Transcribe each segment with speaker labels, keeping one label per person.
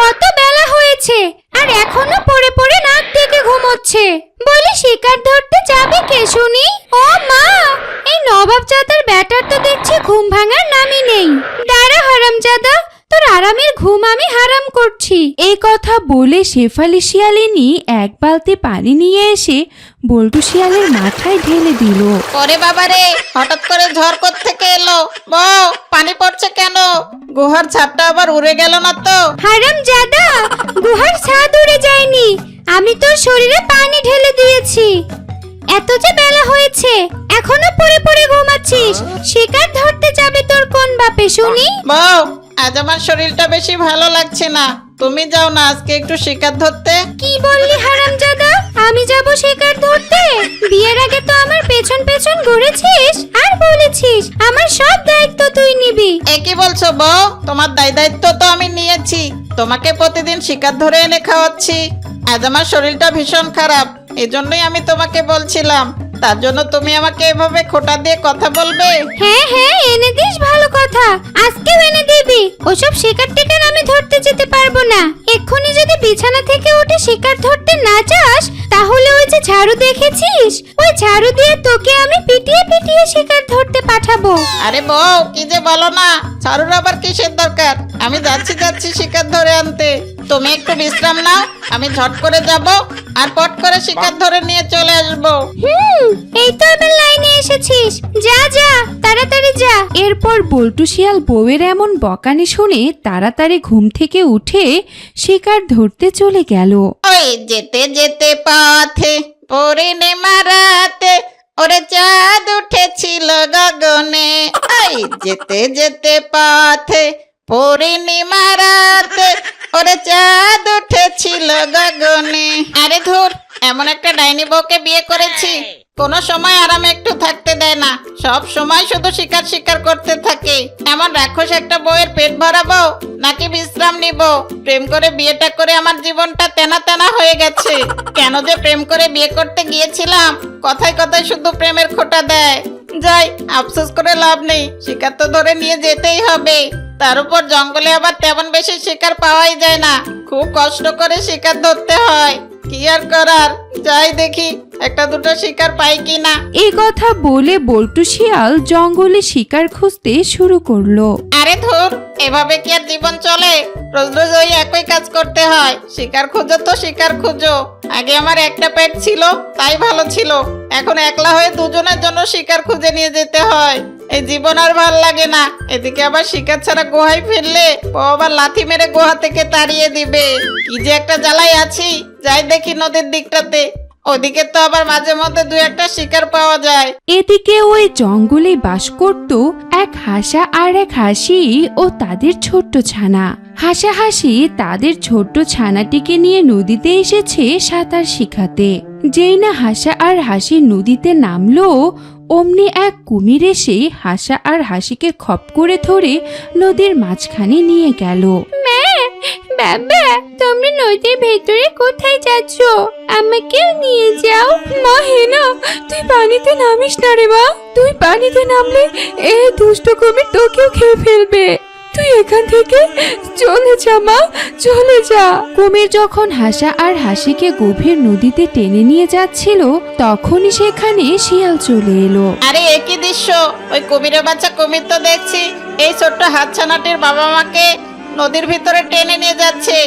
Speaker 1: কত বেলা হয়েছে, আর এখনও পড়ে পড়ে নাক ডেকে ঘুমোচ্ছে। বলে, শিকার ধরতে যাবে কে শুনি? ও মা, এই নবাবজাদার ব্যাটার তো দেখছি ঘুম ভাঙার নামই নেই। দাঁড়া, হারামজাদা। তোর আরামের ঘুম আমি হারাম করছি।
Speaker 2: এই কথা বলে শেফালি শিয়ালিনী এক বালতি পানি নিয়ে এসে বল্টু শিয়ালের মাথায় ঢেলে দিল।
Speaker 3: ওরে বাবা রে হঠাৎ করে ঝড় থেকে এলো? বউ পানি পড়ছে কেন? গুহার ছাদটা আবার উড়ে গেল না তো?
Speaker 1: হারাম জাদা গুহার ছাদ উড়ে যায়নি। আমি তোর শরীরে পানি ঢেলে দিয়েছি। এত যে বেলা হয়েছে এখনও পড়ে পড়ে ঘুমাচ্ছিস। শিকার ধরতে যাবে তোর কোন বাপে শুনি?
Speaker 3: বউ আজ আমার শরীরটা বেশি ভালো লাগছে না। তুমি যাও না আজকে একটু শিকার ধরতে।
Speaker 1: কি বললি হারামজাদা? আমি যাব শিকার ধরতে? বিয়ের আগে তো আমার পেছন পেছন ঘুরেছিস আর বলেছিস আমার সব দায়িত্ব তুই নিবি।
Speaker 3: এ কি বলছো বউ? তোমার দায় দায়িত্ব তো আমি নিয়েছি। তোমাকে প্রতিদিন শিকার ধরে এনে খাওয়াচ্ছি। আজ আমার শরীরটা ভীষণ খারাপ এজন্যই আমি তোমাকে বলছিলাম। তার জন্য তুমি আমাকে এভাবে খোটা দিয়ে কথা বলবে?
Speaker 1: হ্যাঁ হ্যাঁ এনে দিস ভালো কথা। আজকেও এনে দিবি। ওসব শিকার টিকার আমি ধরতে যেতে পারব না। এক্ষুনি যদি বিছানা থেকে উঠে শিকার ধরতে না চাস তাহলে ওই যে ঝাড়ু দেখেছিস? ওই ঝাড়ু দিয়ে তোকে আমি পিটিয়ে পিটিয়ে শিকার ধরতে পাঠাবো।
Speaker 3: আরে বউ কি যে বলো না? ছাড়ুর আবার কিসের দরকার? আমি যাচ্ছি যাচ্ছি শিকার ধরে আনতে। তুমি একটু বিশ্রাম নাও আমি ঝট করে যাব আর পট করে শিকার ধরে নিয়ে চলে আসব।
Speaker 1: হুম এই তো এবার লাইনে এসেছিস। যা যা তাড়াতাড়ি যা।
Speaker 2: এরপর বল্টু শিয়াল বউয়ের এমন বকানি শুনে তাড়াতাড়ি ঘুম থেকে উঠে শিকার ধরতে চলে গেল।
Speaker 3: ওই যেতে যেতে পথে পূর্ণিমা রাতে ওরে চাঁদ উঠেছিল গগনে। ওই যেতে যেতে পথে পূর্ণিমা রাতে ওরে চাঁদ উঠেছিল গগনে। আরে ধুর এমন একটা ডাইনি বউকে বিয়ে করেছি। কোনো সময় আরামে একটু থাকতে দেয় না। সব সময় শুধু শিকার শিকার করতে থাকে। এমন রাক্ষস একটা বউয়ের পেট ভরাবো নাকি বিশ্রাম নিব? প্রেম করে বিয়েটা করে আমার জীবনটা তেনা তেনা হয়ে গেছে। কেন যে প্রেম করে বিয়ে করতে গিয়েছিলাম কথায় কথায় শুধু প্রেমের খোটা দেয়। যাই আফসোস করে লাভ নেই। শিকার তো ধরে নিয়ে যেতেই হবে। তার উপর জঙ্গলে আবার তেমন বেশি শিকার পাওয়াই যায় না। খুব কষ্ট করে শিকার ধরতে হয়। কি আর করার? যাই দেখি একটা দুটো শিকার পাই কিনা।
Speaker 2: এই কথা বলে বল্টু শিয়াল জঙ্গলে শিকার খুঁজতে শুরু করল।
Speaker 3: আরে ধুর এভাবে কি আর জীবন চলে? রোজ রোজ ওই একই কাজ করতে হয়। শিকার খুঁজো তো শিকার খুঁজো। আগে আমার একটা পেট ছিল তাই ভালো ছিল। এখন একলা হয়ে দুজনের জন্য শিকার খুঁজে নিয়ে যেতে হয়। এই জীবন আর ভালো লাগে না। এদিকে আবার শিকার ছাড়া গুহায় ফিরলে ও আবার লাথি মেরে গুহা থেকে তাড়িয়ে দিবে। কি যে একটা জ্বালাই আছি। যাই দেখি নদীর দিকটাতে। ওদিকে তো আবার মাঝে মধ্যে দু একটা শিকার পাওয়া যায়।
Speaker 2: এদিকে ওই জঙ্গলে বাস করত এক হাসা আর এক হাসি ও তাদের ছোট্ট ছানা। হাসা হাসি তাদের ছোট্ট ছানাটিকে নিয়ে নদীতে এসেছে সাঁতার শিখাতে। যেই না হাসা আর হাসি নদীতে নামলো, অমনি এক কুমির এসে হাসা আর হাসিকে খপ করে ধরে নদীর মাঝখানে নিয়ে গেল।
Speaker 1: বাবা তোমরা নদীর ভেতরে কোথায় যাচ্ছ? আমাকেও নিয়ে যাও।
Speaker 2: মা হেনা তুই পানিতে নামিস না রে মা। তুই পানিতে নামলে এ দুষ্ট কুমির তোকেও খেয়ে ফেলবে। তুই এখান থেকে চলে যা মা চলে যা। কুমির যখন হাসা আর হাসিকে গভীর নদীতে টেনে নিয়ে যাচ্ছিল তখনই সেখানে শিয়াল চলে এলো।
Speaker 3: আরে একই দৃশ্য? ওই কুমিরের বাচ্চা কুমির তো দেখছি। এই ছোট্ট হাতছানাটির বাবা মাকে নদীর ভিতরে টেনে নিয়ে যাচ্ছে।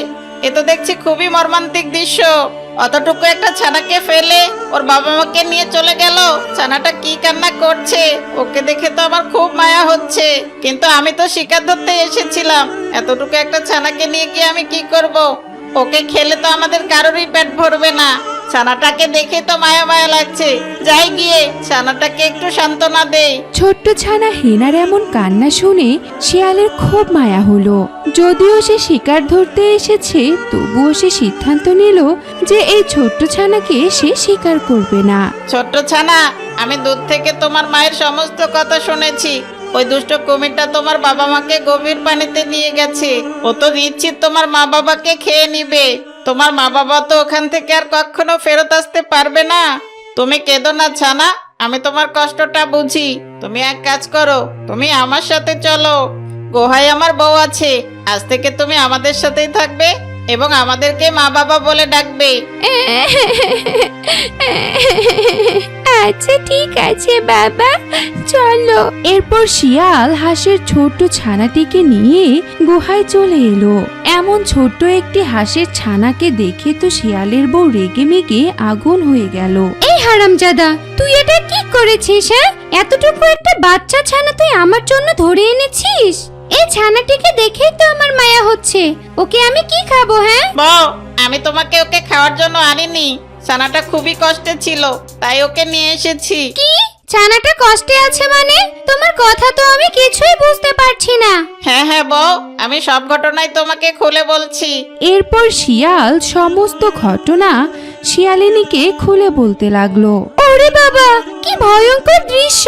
Speaker 3: এ তো দেখছি খুবই মর্মান্তিক দৃশ্য। অতটুকু একটা ছানাকে ফেলে ওর বাবা মাকে নিয়ে চলে গেল। ছানাটা কি কান্না করছে? ওকে দেখে তো আমার খুব মায়া হচ্ছে। কিন্তু আমি তো শিকার ধরতে এসেছিলাম। এতটুকু একটা ছানাকে নিয়ে গিয়ে আমি কি করব? ওকে খেলে তো আমাদের কারোরই পেট ভরবে না। ছানাটাকে দেখে তো মায়া মায়া লাগছে। যাই গিয়ে ছানাটাকে একটু সান্ত্বনা দেই।
Speaker 2: ছোট্ট ছানা হেনার এমন কান্না শুনে শিয়ালের খুব মায়া হলো। যদিও সে শিকার ধরতে এসেছে তবুও সে সিদ্ধান্ত নিল যে এই ছোট্ট ছানাকে সে শিকার করবে না।
Speaker 3: ছোট্ট ছানা আমি দূর থেকে তোমার মায়ের সমস্ত কথা শুনেছি। ওই দুষ্ট কুমিরটা তোমার বাবা মাকে গভীর পানিতে নিয়ে গেছে। ও তো নিশ্চিত তোমার মা বাবাকে খেয়ে নিবে। তোমার মা বাবা তো ওখান থেকে আর কখনো ফেরত আসতে পারবে না। তুমি কেঁদো না, ছানা। আমি তোমার কষ্টটা বুঝি। তুমি এক কাজ করো, তুমি আমার সাথে চলো। গুহায় আমার বউ আছে। আজ থেকে তুমি আমাদের সাথেই থাকবে। এবং আমাদেরকে মা বাবা বলে ডাকবে।
Speaker 1: আচ্ছা ঠিক আছে বাবা। চলো।
Speaker 2: এরপর শিয়াল হাঁসের ছোট্ট ছানাটিকে নিয়ে গুহায় চলে এলো। এমন ছোট্ট একটি হাঁসের ছানাকে দেখে তো শিয়ালের বউ রেগে মেগে আগুন হয়ে গেল।
Speaker 1: এই হারামজাদা তুই এটা কি করেছিস হ্যাঁ? এতটুকু একটা বাচ্চা ছানা তুই আমার জন্য ধরে এনেছিস? এই ছানাটিকে দেখেই তো আমার মায়া হচ্ছে। ওকে আমি কি খাব হ্যাঁ?
Speaker 3: বউ আমি তোমাকে ওকে খাওয়ার জন্য আনিনি। ছানাটা খুবই কষ্টে ছিল তাই ওকে নিয়ে এসেছি।
Speaker 1: কি? ছানাটা কষ্টে আছে মানে? তোমার কথা তো আমি কিছুই বুঝতে পারছি না।
Speaker 3: হ্যাঁ হ্যাঁ বউ আমি সব ঘটনাই তোমাকে খুলে বলছি।
Speaker 2: এরপর শিয়াল সমস্ত ঘটনা শিয়ালিনীকে খুলে বলতে লাগল।
Speaker 1: ওরে বাবা, কি ভয়ঙ্কর দৃশ্য।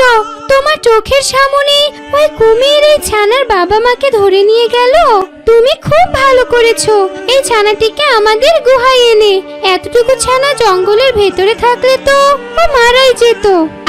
Speaker 1: তোমার চোখের সামনে ওই কুমির, এই ছানার বাবা মাকে ধরে নিয়ে গেল। তুমি খুব ভালো করেছ। এই ছানাটিকে আমাদের গুহায় এনে, এতটুকু ছানা জঙ্গলের ভেতরে থাকলে তো ও মারাই যেত।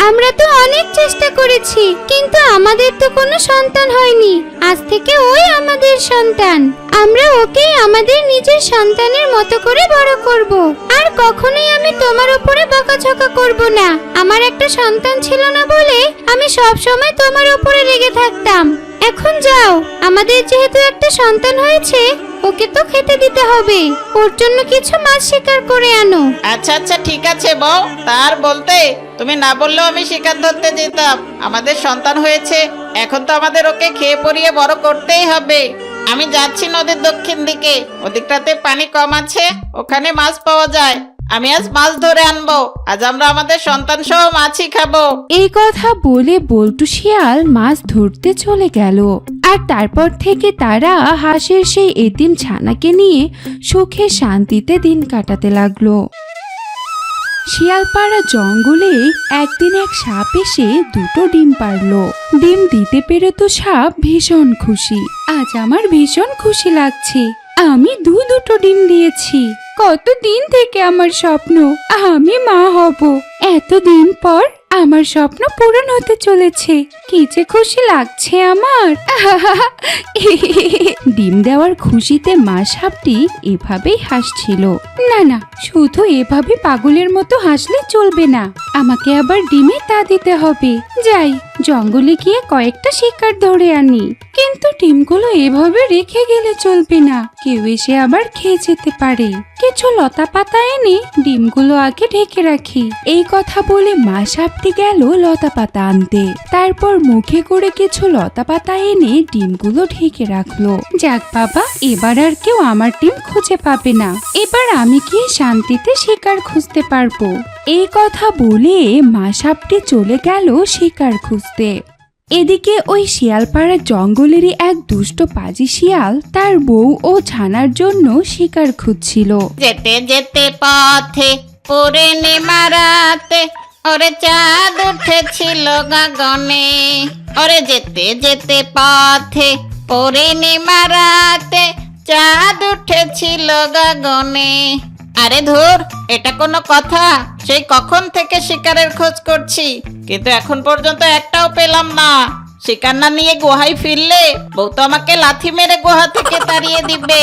Speaker 1: আমরা তো অনেক চেষ্টা করেছি, কিন্তু আমাদের তো কোনো সন্তান হয়নি। আজ থেকে ওই আমাদের সন্তান। আমরা ওকে আমাদের নিজের সন্তানের মতো করে বড় করব। আর কখনোই আমি তোমার উপরে বকাঝকা করব না। আমার একটা সন্তান ছিল না বলে আমি সব সময় তোমার উপরে রেগে থাকতাম। এখন যাও, আমাদের যেহেতু একটা সন্তান হয়েছে, ওকে তো খেতে দিতে হবে। ওর জন্য কিছু মাছ শিকার করে আনো।
Speaker 3: আচ্ছা আচ্ছা ঠিক আছে বউ। তার বলতে, তুমি না বললেও আমি শিকার ধরতে যেতাম। আমাদের সন্তান হয়েছে, এখন তো আমাদের ওকে খেয়ে পরিয়ে বড় করতেই হবে। আমি যাচ্ছি নদীর দক্ষিণ দিকে। ওদিকটাতে পানি কম আছে, ওখানে মাছ পাওয়া যায়। আমি আজ মাছ ধরে আনব। আজ আমরা আমাদের সন্তান সহ মাছই খাব।
Speaker 2: এই কথা বলে বল্টু শিয়াল মাছ ধরতে চলে গেল। আর তারপর থেকে তারা হাঁসের সেই এতিম ছানাকে নিয়ে সুখে শান্তিতে দিন কাটাতে লাগল। শিয়ালপাড়া জঙ্গলে একদিন এক সাপ এসে দুটো ডিম পারল ডিম দিতে পেরে তো সাপ ভীষণ খুশি। আজ আমার ভীষণ খুশি লাগছে। আমি দু দুটো ডিম দিয়েছি। কতদিন থেকে আমার স্বপ্ন? আমি মা হব। এতদিন পর আমার স্বপ্ন পূরণ হতে চলেছে। কি যে খুশি লাগছে আমার। ডিম দেওয়ার খুশিতে মা সাপটি এভাবেই হাসছিল। না না, শুধু এভাবে পাগলের মতো হাসলে চলবে না। আমাকে আবার ডিমে তা দিতে হবে। যাই, জঙ্গলে গিয়ে কয়েকটা শিকার ধরে আনি। কিন্তু ডিমগুলো এভাবে রেখে গেলে চলবে না। কেউ এসে আবার খেয়ে যেতে পারে। কিছু লতা পাতা এনে ডিমগুলো আগে ঢেকে রাখি। এই কথা বলে মা সাপটি গেল লতা পাতা আনতে। তারপর মুখে করে কিছু লতা পাতা এনে ডিমগুলো ঢেকে রাখল। যাক বাবা, এবার আর কেউ আমার ডিম খুঁজে পাবে না। এবার আমি গিয়ে শান্তিতে শিকার খুঁজতে পারব। এই কথা বলে মা সাপটি চলে গেল শিকার খুঁজতে। এদিকে ওই শিয়ালপাড়ার জঙ্গলেরই এক দুষ্ট পাজি শিয়াল তার বউ ও ছানার জন্য শিকার খুঁজছিল।
Speaker 3: যেতে যেতে পথে পরে মারাতে ওরে চাঁদ উঠেছিল গগনে। ওরে যেতে যেতে পথে পরে মারাতে চাঁদ উঠেছিল গগনে। আরে ধুর, এটা কোনো কথা। সেই কখন থেকে শিকারের খোঁজ করছি। কিন্তু এখন পর্যন্ত একটাও পেলাম না। শিকার না নিয়ে গুহায় ফিরলে বউ তো আমাকে লাথি মেরে গুহা থেকে তাড়িয়ে দিবে।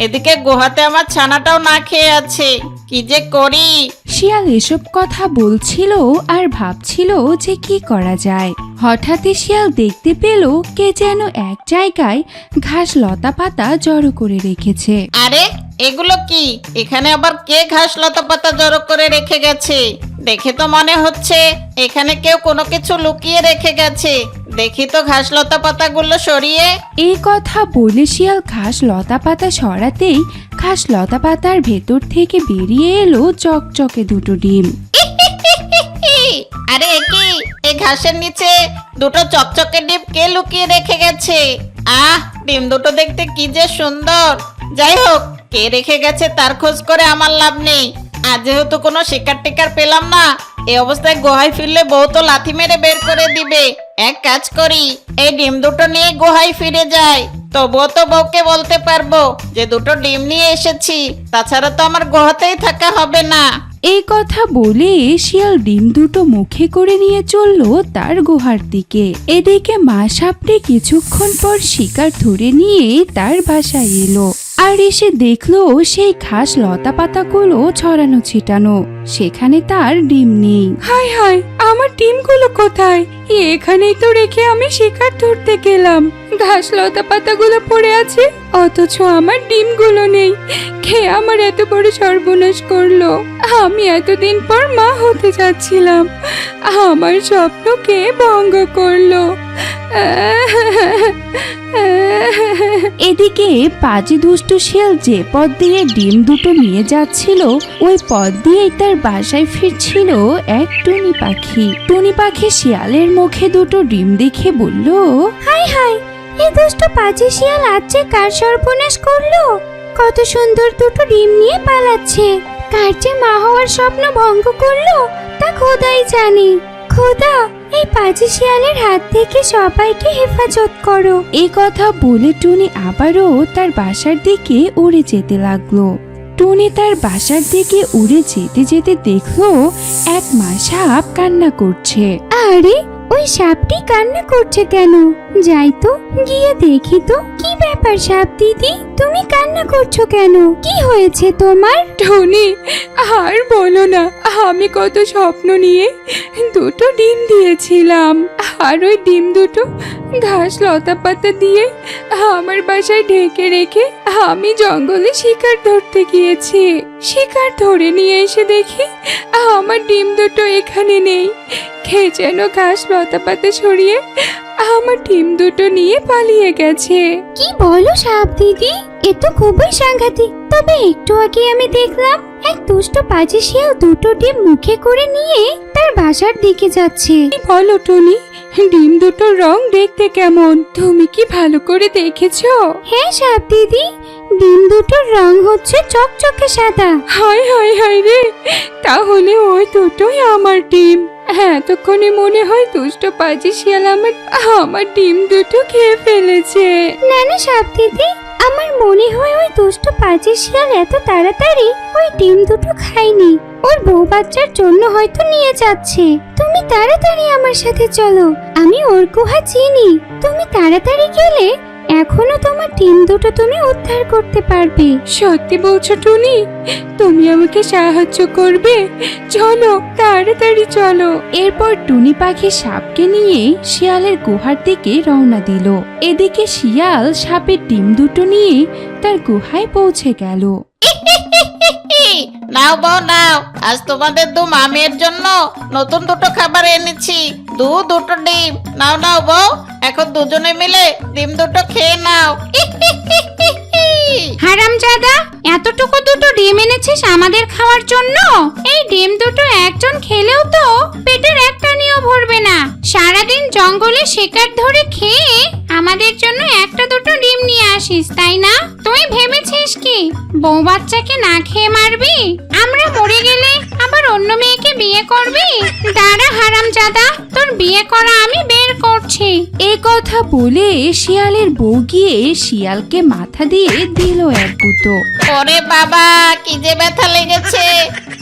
Speaker 3: এদিকে গুহাতে আমার ছানাটাও না খেয়ে আছে। কি যে করি?
Speaker 2: শিয়াল এসব কথা বলছিল আর ভাবছিল যে কি করা যায়। হঠাৎই শিয়াল দেখতে পেল কে যেন এক জায়গায় ঘাস লতা পাতা জড়ো করে রেখেছে।
Speaker 3: আরে এগুলো কি? এখানে আবার কে ঘাস লতা পাতা জড়ো করে রেখে গেছে? দেখে তো মনে হচ্ছে এখানে কেউ কোনো কিছু লুকিয়ে রেখে গেছে। দেখি তো ঘাস লতা পাতাগুলো সরিয়ে।
Speaker 2: এই কথা বলে শিয়াল ঘাস লতা পাতা সরাতেই ঘাস লতা পাতার ভেতর থেকে বেরিয়ে এলো চকচকে দুটো ডিম।
Speaker 3: আরে কি? এই ঘাসের নিচে দুটো চকচকে ডিম কে লুকিয়ে রেখে গেছে? আহ ডিম দুটো দেখতে কি যে সুন্দর। যাই হোক কে রেখে গেছে তার খোঁজ করে আমার লাভ নেই। আর যেহেতু কোনো শিকার টিকার পেলাম না এই অবস্থায় গুহায় ফিরলে বউ তো লাথি মেরে বের করে দিবে। এক কাজ করি, এই ডিম দুটো নিয়ে গুহায় ফিরে যাই। তবুও তো বউকে বলতে পারব যে দুটো ডিম নিয়ে এসেছি, তাছাড়া তো আমার গুহাতেই থাকা হবে না।
Speaker 2: এই কথা বলে শিয়াল ডিম দুটো মুখে করে নিয়ে চলল তার গুহার দিকে। এদিকে মা সাপটি কিছুক্ষণ পর শিকার ধরে নিয়ে তার বাসায় এলো। আর এসে দেখল সেই ঘাস লতা পাতাগুলো ছড়ানো ছিটানো। সেখানে তার ডিম নেই। হায় হায় আমার ডিমগুলো কোথায়? এখানেই তো রেখে আমি শিকার ধরতে গেলাম। ঘাস লতা পাতাগুলো পড়ে আছে অথচ আমার ডিমগুলো নেই। খেয়ে আমার এত বড় সর্বনাশ করল? আমি এতদিন পর মা হতে যাচ্ছিলাম। আমার স্বপ্নকে ভঙ্গ করল। এদিকে পাজি দুষ্টু শিয়াল যে পথ দিয়ে ডিম দুটো নিয়ে যাচ্ছিল ওই পথ দিয়েই তার বাসায় ফিরছিল এক টুনি পাখি। টুনি পাখি শিয়ালের মুখে দুটো ডিম দেখে বলল
Speaker 1: হাই হাই এই দুষ্ট পাজি শিয়াল আজ যে কার সর্বনাশ করল? কত সুন্দর দুটো ডিম নিয়ে পালাচ্ছে। কার যে মা হওয়ার স্বপ্ন ভঙ্গ করল তা খোদাই জানে। খোদা এই পাজি শিয়ালের হাত থেকে সবাইকে হেফাজত করো।
Speaker 2: এই কথা বলে টুনি আবারও তার বাসার দিকে উড়ে যেতে লাগল। টুনি তার বাসার দিকে উড়ে যেতে যেতে দেখল এক মা সাপ কান্না করছে।
Speaker 1: আরে ওই সাপটি কান্না করছে কেন? যাই তো, গিয়ে দেখি তো। কি ব্যাপার সাপ দিদি? তুমি কান্না করছ কেন? কি হয়েছে তোমার?
Speaker 2: টনি, আর বলো না, আমি কত স্বপ্ন নিয়ে দুটো ডিম দিয়েছিলাম। আর ওই ডিম দুটো ঘাস লতা পাতা দিয়ে আমার বাসায় ঢেকে রেখে আমি জঙ্গলে শিকার ধরতে গিয়েছি। শিকার ধরে নিয়ে এসে দেখি আমার ডিম দুটো এখানে নেই। খেয়ে যেন ঘাস লতা পাতা ছড়িয়ে আমার ডিম দুটো নিয়ে পালিয়ে গেছে।
Speaker 1: কি বলো সাপ দিদি? এ তো খুবই সাংঘাতিক। তবে একটু আগে আমি দেখলাম এক দুষ্ট পাজি শিয়াল দুটো ডিম মুখে করে নিয়ে তার বাসার দিকে যাচ্ছে।
Speaker 2: কি বলো টনি? ডিম দুটোর রং দেখতে কেমন? তুমি কি ভালো করে দেখেছ?
Speaker 1: হ্যাঁ সাপ দিদি ডিম দুটোর রং হচ্ছে চকচকে সাদা।
Speaker 2: হায় হায় হায় রে। তাহলে ওই দুটোই আমার ডিম। এতক্ষণে মনে হয় দুষ্ট পাজি শিয়াল আমার আমার ডিম দুটো খেয়ে ফেলেছে।
Speaker 1: না না সাপ দিদি আমার মনে হয় ওই দুষ্ট পাজি শিয়াল এত তাড়াতাড়ি ওই ডিম দুটো খায়নি। ওর বউ বাচ্চার জন্য হয়তো নিয়ে যাচ্ছে। তুমি তাড়াতাড়ি আমার সাথে চলো আমি ওর গুহা চিনি। তুমি তাড়াতাড়ি গেলে এখনও তোমার টিম দুটো তুমি উদ্ধার করতে পারবে।
Speaker 2: সত্যি বলছো টুনি? তুমি আমাকে সাহায্য করবে? চলো তাড়াতাড়ি চলো। এরপর টুনি পাখি সাপকে নিয়ে শিয়ালের গুহার দিকে রওনা দিল। এদিকে শিয়াল সাপের ডিম দুটো নিয়ে তার গুহায় পৌঁছে গেল।
Speaker 3: নাও বউ নাও। আজ তোমাদের দু মামের জন্য নতুন দুটো খাবার এনেছি। দু দুটো ডিম। নাও নাও বউ এখন দুজনে মিলে ডিম দুটো খেয়ে নাও।
Speaker 1: হারামজাদা, এতটুকু দুটো ডিম এনেছিস আমাদের খাওয়ার জন্য? এই ডিম দুটো একজন খেলেও তো পেটের একটা নিয়েও ভরবে না। সারাদিন জঙ্গলে শিকার ধরে খেয়ে আমাদের জন্য একটা দুটো ডিম নিয়ে আসিস, তাই না? তুই ভেবেছিস কি? বউ বাচ্চাকে না খেয়ে মারবি? আমরা মরে গেলে আবার অন্য মেয়েকে বিয়ে করবি? দাঁড়া হারামজাদা, তোর বিয়ে করা আমি বের করছি।
Speaker 2: এই কথা বলে শিয়ালের বউ গিয়ে শিয়ালকে মাথা দিয়ে দিল এক গুঁতো।
Speaker 3: ওরে বাবা, কি যে ব্যথা লেগেছে।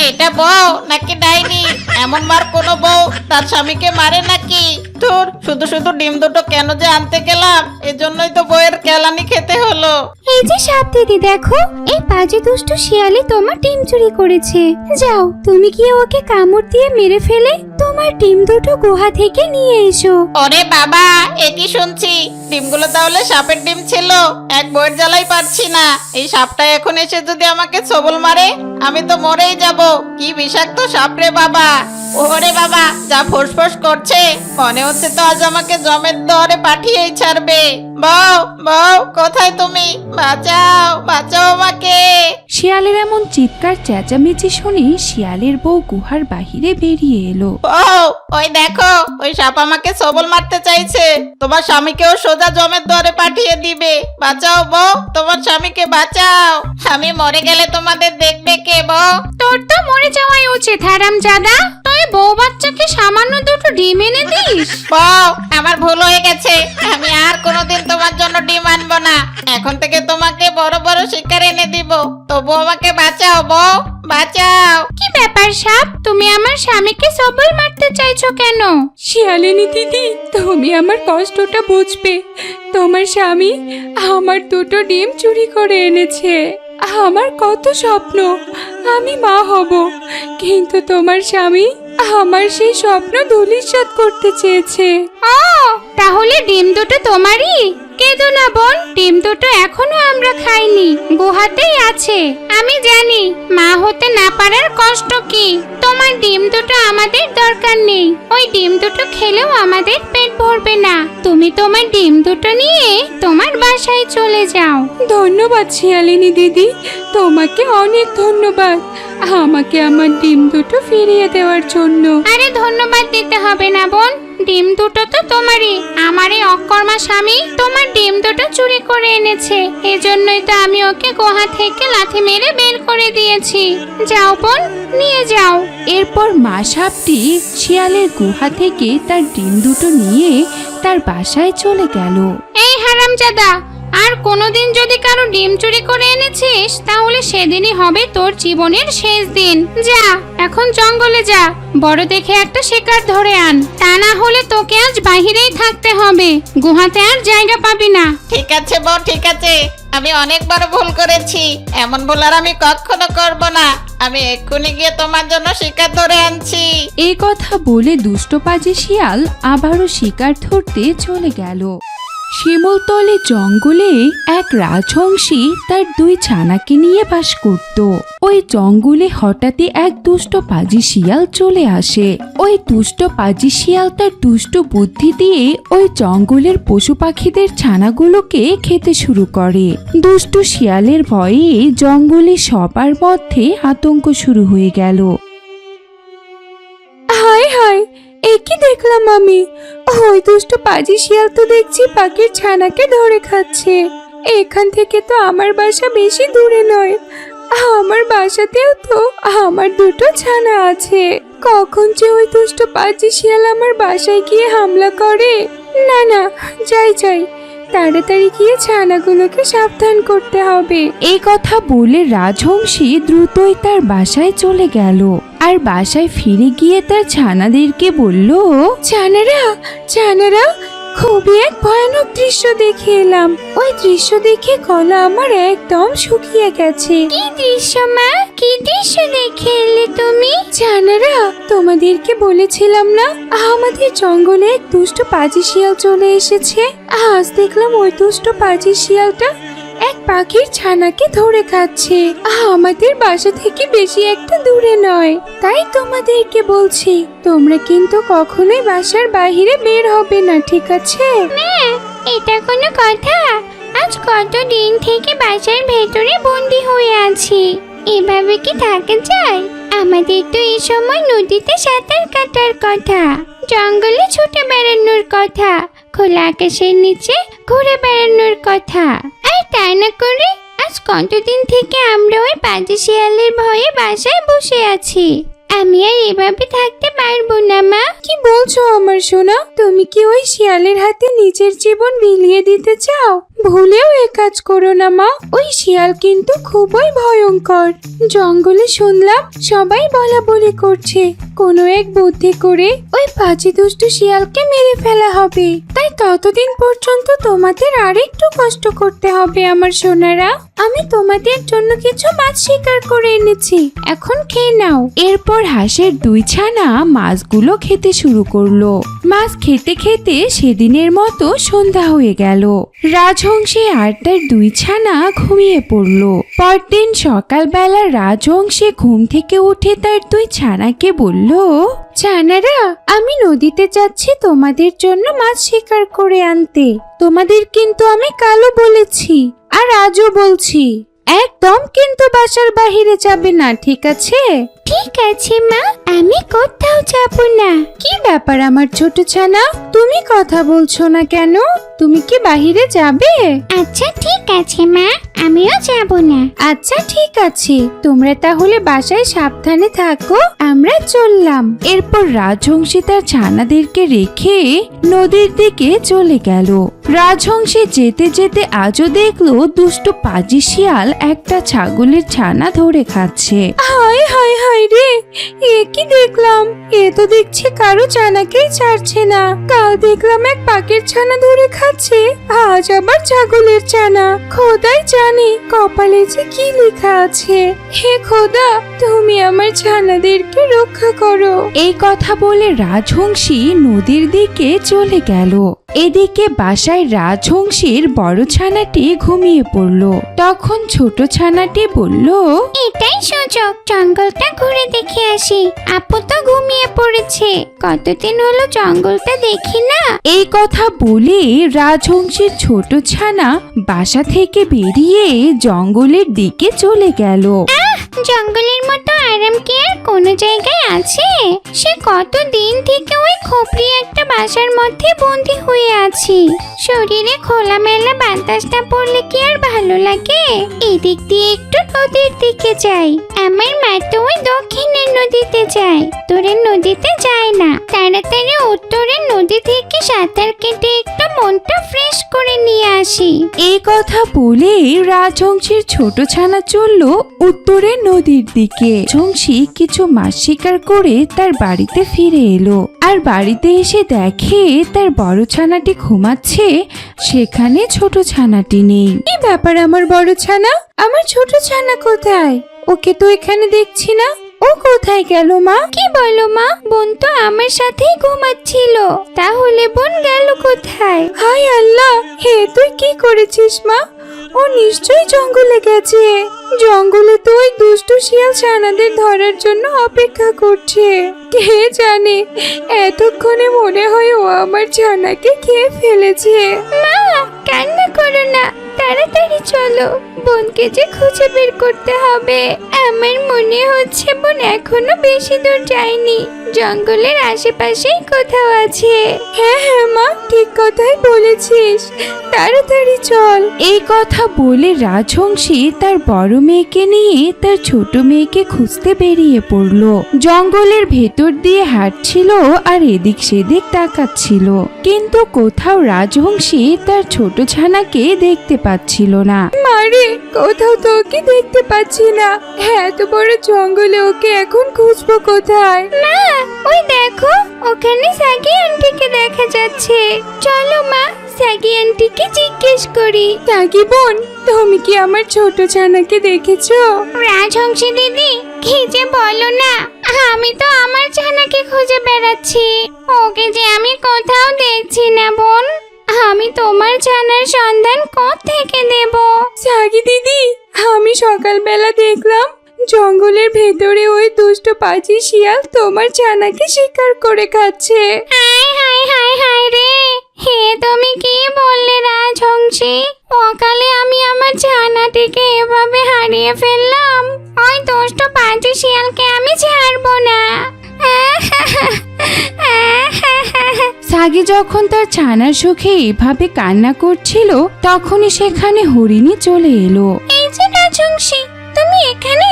Speaker 3: এটা বউ নাকি ডাইনি? এমন মার কোনো বউ, তার স্বামীকে মারে নাকি? তোর শুধু শুধু ডিম দুটো কেন যে আনতে গেলাম? এজন্যই তো বউয়ের কেলানি খেতে হলো।
Speaker 1: এই যে সাপ দিদি দেখো এই পাজি দুষ্টু শিয়ালে তোমার ডিম চুরি করেছে। যাও তুমি গিয়ে ওকে কামড় দিয়ে মেরে ফেলে তোমার ডিম দুটো গুহা থেকে নিয়ে এসো।
Speaker 3: ওরে বাবা এ কি শুনছি? ডিমগুলো তাহলে সাপের ডিম ছিল। এক বইয়ের জ্বালাই পারছি না। এই সাপটা এখন এসে যদি আমাকে ছবল মারে আমি তো মরেই যাব। কি বিষাক্ত সাপ রে বাবা। ওরে বাবা যা ফোসফোস করছে মনে হচ্ছে তো আজ আমাকে জমের দরে পাঠিয়েই ছাড়বে। বউ বউ কোথায় তুমি? বাঁচাও বাঁচাও আমাকে।
Speaker 2: শিয়ালের এমন চিৎকার চেঁচামেচি শুনে শিয়ালের বউ গুহার বাহিরে বেরিয়ে এলো।
Speaker 3: বউ ওই দেখো ওই সাপ আমাকে সবল মারতে চাইছে। তোমার স্বামীকেও সোজা জমের দরে পাঠিয়ে দিবে। বাঁচাও বউ তোমার স্বামীকে বাঁচাও। স্বামী মরে গেলে তোমাদের দেখবে কে বউ?
Speaker 1: তোর তো মরে যাওয়াই উচিত হারামজাদা। তুই হয়ে বউ বাচ্চাকে সামান্য দুটো ডিম এনে দিস।
Speaker 3: বউ আমার ভুল হয়ে গেছে। আমি আর কোনোদিন তোমার জন্য ডিম আনব না। এখন থেকে তোমাকে বড় বড় শিকার এনে দিব। তবু আমাকে বাঁচাও বউ বাঁচাও।
Speaker 1: কি ব্যাপার সাপ? তুমি আমার স্বামীকে সবল মারতে চাইছো কেন?
Speaker 4: শিয়ালিনী দিদি তুমি আমার কষ্টটা বুঝবে। তোমার স্বামী আমার দুটো ডিম চুরি করে এনেছে। আমার কত স্বপ্ন আমি মা হব। কিন্তু তোমার স্বামী আমার সেই স্বপ্ন ধূলিসাৎ করতে চেয়েছে।
Speaker 1: ও তাহলে ডিম দুটো তোমারই? কেঁদো না বোন ডিম দুটো এখনও আমরা খাইনি গুহাতেই আছে। আমি জানি মা হতে না পারার কষ্ট কি। তোমার ডিম দুটো আমাদের দরকার নেই ওই ডিম দুটো খেলেও আমাদের পেট ভরবে না। তুমি তোমার ডিম দুটো নিয়ে তোমার বাসায় চলে যাও।
Speaker 4: ধন্যবাদ শিয়ালিনী দিদি তোমাকে অনেক ধন্যবাদ। আমাকে আমার ডিম দুটো ফিরিয়ে দেওয়ার জন্য।
Speaker 1: আরে ধন্যবাদ দিতে হবে না বোন ডিম দুটো তো তোমারই। আমার এই অকর্মা স্বামী তোমার ডিম দুটো চুরি করে এনেছে। এজন্যই তো আমি ওকে গোহা থেকে লাথি মেরে বের করে দিয়েছি। যাও বোন নিয়ে যাও।
Speaker 4: এরপর মা সাপটি শিয়ালের গুহা থেকে তার ডিম দুটো নিয়ে তার বাসায় চলে গেল।
Speaker 1: এই হারামজাদা আর কোনোদিন যদি কারও ডিম চুরি করে এনেছিস তাহলে সেদিনই হবে তোর জীবনের শেষ দিন। যা এখন জঙ্গলে যা বড় দেখে একটা শিকার ধরে আন। তা না হলে তোকে আজ বাহিরেই থাকতে হবে। গুহাতে আর জায়গা পাবি না।
Speaker 3: ঠিক আছে বউ ঠিক আছে। আমি অনেক বড় ভুল করেছি। এমন ভুল আর আমি কখনো করব না। আমি এক্ষুনি গিয়ে তোমার জন্য শিকার ধরে আনছি।
Speaker 4: এই কথা বলে দুষ্ট পাজি শিয়াল আবারও শিকার ধরতে চলে গেল। শিমলতলে জঙ্গলে এক রাজহংসী তার দুই ছানাকে নিয়ে বাস করত। ওই জঙ্গলে হঠাৎই এক দুষ্ট পাজি শিয়াল চলে আসে। ওই দুষ্ট পাজি শিয়াল তার দুষ্ট বুদ্ধি দিয়ে ওই জঙ্গলের পশু পাখিদের ছানাগুলোকে খেতে শুরু করে। দুষ্ট শিয়ালের ভয়ে জঙ্গলে সবার মধ্যে আতঙ্ক শুরু হয়ে গেল। এ কি দেখলাম আমি? ওই দুষ্ট পাজি শিয়াল তো দেখছি পাখির ছানাকে ধরে খাচ্ছে। এখান থেকে তো আমার বাসা বেশি দূরে নয়। আমার বাসাতেও তো আমার দুটো ছানা আছে। কখন যে ওই দুষ্ট পাজি শিয়াল আমার বাসায় গিয়ে হামলা করে? না না, যাই যাই। তাড়াতাড়ি গিয়ে ছানাগুলোকে সাবধান করতে হবে। এই কথা বলে রাজহংসী দ্রুতই তার বাসায় চলে গেল। আর বাসায় ফিরে গিয়ে তার ছানাদেরকে বলল, ছানারা ছানারা খুবই এক ভয়ানক দৃশ্য দেখে এলাম। ওই দৃশ্য দেখে কলা আমার একদম শুকিয়ে গেছে।
Speaker 1: কি দৃশ্য মা? কি দৃশ্য দেখে এলে তুমি?
Speaker 4: জানারা তোমাদেরকে বলেছিলাম না আমাদের জঙ্গলে এক দুষ্ট পাজি শিয়াল চলে এসেছে। আজ দেখলাম ওই দুষ্ট পাজি শিয়ালটা পাখির ছানাকে ধরে খাচ্ছে। আমাদের বাসা থেকে বেশি একটা দূরে নয়। তাই তোমাদেরকে বলছি, তোমরা কিন্তু কখনোই বাসার বাইরে বের হবে না, ঠিক আছে?
Speaker 1: এটা কোনো কথা? আজ কত দিন থেকে বাসার ভেতরে বন্দি হয়ে আছি। এভাবে কি থাকা যায়? আমাদের তো এই সময় নদীতে সাঁতার কাটার কথা, জঙ্গলে ছুটে বেড়ানোর কথা, খোলা আকাশের নিচে ঘুরে বেড়ানোর কথা। আর তাই না করে আজ কতদিন থেকে আমরা ওই বাজে শিয়ালের ভয়ে বাসায় বসে আছি? আমি আর এভাবে থাকতে পারব না, মা।
Speaker 4: কি বলছো আমার সোনা? তুমি কি ওই শিয়ালের হাতে নিজের জীবন বিলিয়ে দিতে চাও? ভুলেও এ কাজ করো না, মা। ওই শিয়াল কিন্তু খুবই ভয়ঙ্কর। জঙ্গলে শুনলাম সবাই বলা বলি করছে, কোনো এক বুদ্ধি করে ওই পাঁচি দুষ্টু শিয়ালকে মেরে ফেলা হবে। তাই ততদিন পর্যন্ত তোমাদের আরেকটু কষ্ট করতে হবে আমার সোনারা? আমি তোমাদের জন্য কিছু মাছ শিকার করে এনেছি। এখন খেয়ে নাও। এরপর হাঁসের দুই ছানা মাছগুলো খেতে শুরু করল। মাছ খেতে খেতে সেদিনের মতো সন্ধ্যা হয়ে গেল। রাজহংসী আর তার দুই ছানা ঘুমিয়ে পড়ল। পরদিন সকালবেলা রাজহংসী ঘুম থেকে উঠে তার দুই ছানাকে বলল, ছানারা, আমি নদীতে যাচ্ছি তোমাদের জন্য মাছ শিকার করে আনতে। তোমাদের কিন্তু আমি কালো বলেছি আর আজও বলছি। একদম কিন্তু বাসার বাহিরে যাবে না, ঠিক আছে?
Speaker 1: ঠিক আছে মা। আমি কোথাও যাব না।
Speaker 2: কি ব্যাপার আমার ছোট ছানা? তুমি কথা বলছো না কেন? তুমি কি বাহিরে যাবে?
Speaker 1: আচ্ছা ঠিক আছে মা। আমিও যাব না।
Speaker 2: আচ্ছা ঠিক আছে। তোমরা তাহলে বাসায় সাবধানে থাকো। আমরা চললাম। এরপর রাজহংসী তার ছানাদেরকে রেখে নদীর দিকে চলে গেল। রাজহংসী যেতে যেতে আজও দেখল দুষ্ট পাজি শিয়াল একটা ছাগলের ছানা ধরে খাচ্ছে। হায় হায় হায় রে? এ কি দেখলাম? এ তো দেখছি কারও ছানাকেই ছাড়ছে না। কাল দেখলাম এক পাখির ছানা ধরে খাচ্ছে। আজ আবার ছাগলের ছানা। খোদাই জানে কপালে যে কি লেখা আছে। হে খোদা, তুমি আমার ছানাদেরকে রক্ষা করো। এই কথা বলে রাজহংসী নদীর দিকে চলে গেল। এদিকে বাসায় রাজহংসীর বড় ছানাটি ঘুমিয়ে পড়ল। তখন ছোট ছানাটি বলল
Speaker 1: এটাই সুযোগ জঙ্গলটা ঘুরে দেখে আসি। আপু তো ঘুমিয়ে পড়েছে। কতদিন হলো জঙ্গলটা দেখি না?
Speaker 2: এই কথা বলে রাজহংসীর ছোট ছানা বাসা থেকে বেরিয়ে জঙ্গলের দিকে চলে গেল।
Speaker 1: জঙ্গলের মতো আরাম কি আর কোনো জায়গায় আছে? সে কত দিন থেকে ওই খোপড়ি একটা বাসার মধ্যে বন্দি হয়ে আছি। শরীরে খোলামেলা বাতাসটা পড়লে কি আর ভালো লাগে? এদিক দিয়ে একটু নদীর দিকে যাই। আমার মা তো ওই দক্ষিণের নদীতে যায়। উত্তরের নদীতে যায় না। তাড়াতাড়ি উত্তরের নদী থেকে সাঁতার কেটে একটু মনটা ফ্রেশ করে নিয়ে আসি।
Speaker 2: এই কথা বলে রাজহংসীর ছোট ছানা চলল উত্তরের নদীর দিকে। ঝংসী কিছু মাছ শিকার করে তার বাড়িতে ফিরে এলো। আর বাড়িতে এসে দেখে তার বড় ছানাটি ঘুমাচ্ছে সেখানে ছোট ছানাটি নেই। কি ব্যাপার আমার বড় ছানা? আমার ছোট ছানা কোথায়? ওকে তো এখানে দেখছি না। ও কোথায় গেল মা?
Speaker 1: কি বলো মা? বোন তো আমার সাথেই ঘুমাচ্ছিল। তাহলে বোন গেল কোথায়?
Speaker 2: হায় আল্লাহ! হে, তুই কি করেছিস মা? ও নিশ্চয়ই জঙ্গলে গেছে। জঙ্গলে তো ওই দুষ্টু শিয়াল ছানাদের ধরার জন্য অপেক্ষা করছে। কে জানে এতক্ষণে মনে হয় ও আমার ছানাকে খেয়ে ফেলেছে।
Speaker 1: মা কান্না করো না তাড়াতাড়ি চলো। বোনকে যে খুঁজে বের করতে হবে। আমার মনে হচ্ছে বোন এখনও বেশি দূর যায়নি। জঙ্গলের আশেপাশেই কোথাও আছে।
Speaker 2: হ্যাঁ হ্যাঁ মা ঠিক কথাই বলেছিস। তাড়াতাড়ি চল। এই কথা বলে রাজহংসী তার বড় মেয়েকে নিয়ে তার ছোট মেয়েকে খুঁজতে বেরিয়ে পড়ল। জঙ্গলের ভেতর দিয়ে হাঁটছিল আর এদিক সেদিক তাকাচ্ছিল। কিন্তু কোথাও রাজহংসী তার ছোট ছানাকে দেখতে পাচ্ছিল না। মারে কোথাও তো ওকে দেখতে পাচ্ছি না। এত বড় জঙ্গলে ওকে এখন খুঁজবো কোথায়?
Speaker 1: মা ওই দেখো ওখানে সাগি আন্টিকে দেখা যাচ্ছে। চলো মা সাগি আন্টিকে জিজ্ঞেস করি
Speaker 2: তাকি বোন, তুমি কি আমার ছোট ছানাকে দেখেছ?
Speaker 1: রাজহংসী দিদি যে বলো না, আমি তো আমার ছানাকে খুঁজে বেড়াচ্ছি। ওকে যে আমি কোথাও দেখছি না বোন, আমি তোমার ছানার সন্ধান থেকে দেব?
Speaker 2: সাগি দিদি, আমি সকালবেলা দেখলাম জঙ্গলের ভেতরে ওই দুষ্ট পাজি শিয়াল তোমার ছানাকে শিকার করে খাচ্ছে।
Speaker 1: হাই হাই হাই রে। হে তুমি কি বললে রাজহংসী? সকালে আমি আমার ছানাটিকে এভাবে হারিয়ে ফেললাম। ওই দুষ্ট পাঁচু শিয়ালকে আমি ছাড়বো না।
Speaker 2: সাগি যখন তার ছানার সুখে এভাবে কান্না করছিল তখনই সেখানে হরিণী চলে এলো।
Speaker 1: এই যে রাজহংসী তুমি এখানে?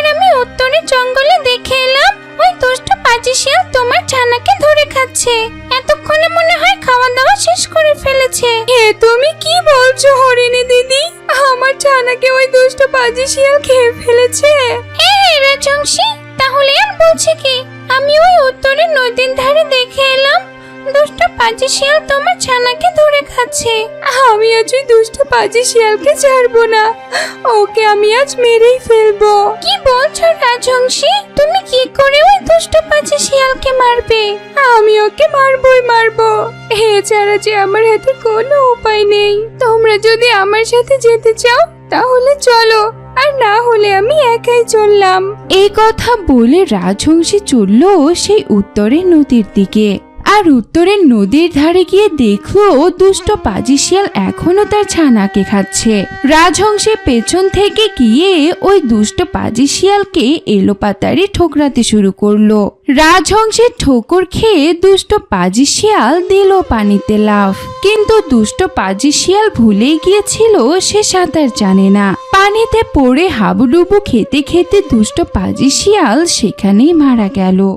Speaker 1: আর আমি উত্তরের জঙ্গলে দেখে এলাম ওই দুষ্ট পাজি শিয়াল তোমার ছানাকে ধরে খাচ্ছে। এতক্ষণে মনে হয় খাওয়া দাওয়া শেষ করে ফেলেছে।
Speaker 2: হে তুমি কি বলছো হরিণী দিদি? আমার ছানাকে ওই দুষ্ট পাজি শিয়াল খেয়ে ফেলেছে।
Speaker 1: এ রাজহংসী তাহলে আর বলছি কি? আমি ওই উত্তরের নদীর ধারে দেখে এলাম দুষ্ট পাজি শিয়াল তোমার ছানাকে ধরে খাচ্ছে।
Speaker 2: আমি আজ ওই দুষ্ট পাজি শিয়ালকে ছাড়বো না। ওকে আমি আজ মেরেই ফেলব।
Speaker 1: কি বলছো রাজহংসী তুমি কি করে ওই দুষ্ট পাজি শিয়ালকে মারবে?
Speaker 2: আমি ওকে মারবই মারবো। এছাড়া যে আমার হাতে কোনো উপায় নেই। তোমরা যদি আমার সাথে যেতে চাও, তাহলে চলো। আর না হলে আমি একাই চললাম। এই কথা বলে রাজহংসী চলল সেই উত্তরের নদীর দিকে। আর উত্তরের নদীর ধারে গিয়ে দেখল দুষ্ট পাজি শিয়াল এখনও তার ছানাকে খাচ্ছে। রাজহংসের পেছন থেকে গিয়ে ওই দুষ্ট পাজি শিয়ালকে এলোপাতাড়ি ঠোকরাতে শুরু করল। রাজহংসের ঠোকর খেয়ে দুষ্ট পাজি শিয়াল দিল পানিতে লাফ। কিন্তু দুষ্ট পাজি শিয়াল ভুলেই গিয়েছিল, সে সাঁতার জানে না। পানিতে পড়ে হাবুডুবু খেতে খেতে দুষ্ট পাজি শিয়াল সেখানেই মারা গেল।